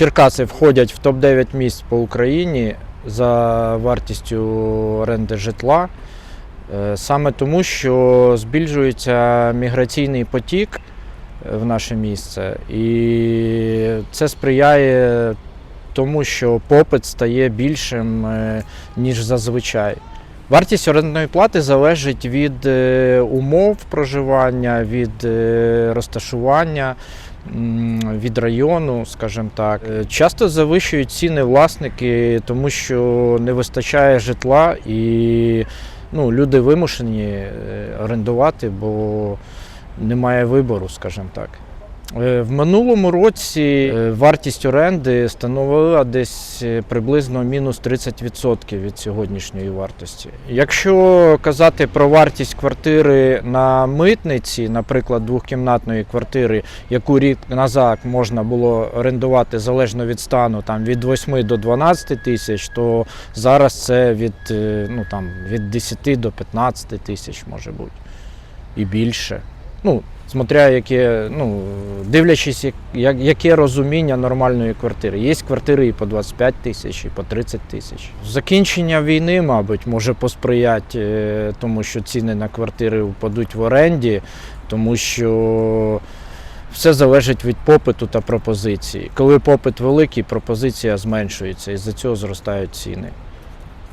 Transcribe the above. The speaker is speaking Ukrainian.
Черкаси входять в топ-9 місць по Україні за вартістю оренди житла. Е, Саме тому, що збільшується міграційний потік е, в наше місце, і це сприяє тому, що попит стає більшим, е, ніж зазвичай. Вартість орендної плати залежить від е, умов проживання, від е, розташування, від району, скажімо так. Е, Часто завищують ціни власники, тому що не вистачає житла і ну, люди вимушені орендувати, бо немає вибору, скажімо так. Е, В минулому році е, вартість оренди становила десь е, приблизно мінус 30% від сьогоднішньої вартості. Якщо казати про вартість квартири на митниці, наприклад, двохкімнатної квартири, яку рік назад можна було орендувати залежно від стану, там від 8 до 12 тисяч, то зараз це від, ну, там, від 10 до 15 тисяч може бути і більше. Ну, смотря яке, ну, дивлячись, як, як- яке розуміння нормальної квартири. Є квартири і по 25 тисяч, і по 30 тисяч. Закінчення війни, мабуть, може посприяти е, тому, що ціни на квартири впадуть в оренді, тому що все залежить від попиту та пропозиції. Коли попит великий, пропозиція зменшується, і за цього зростають ціни.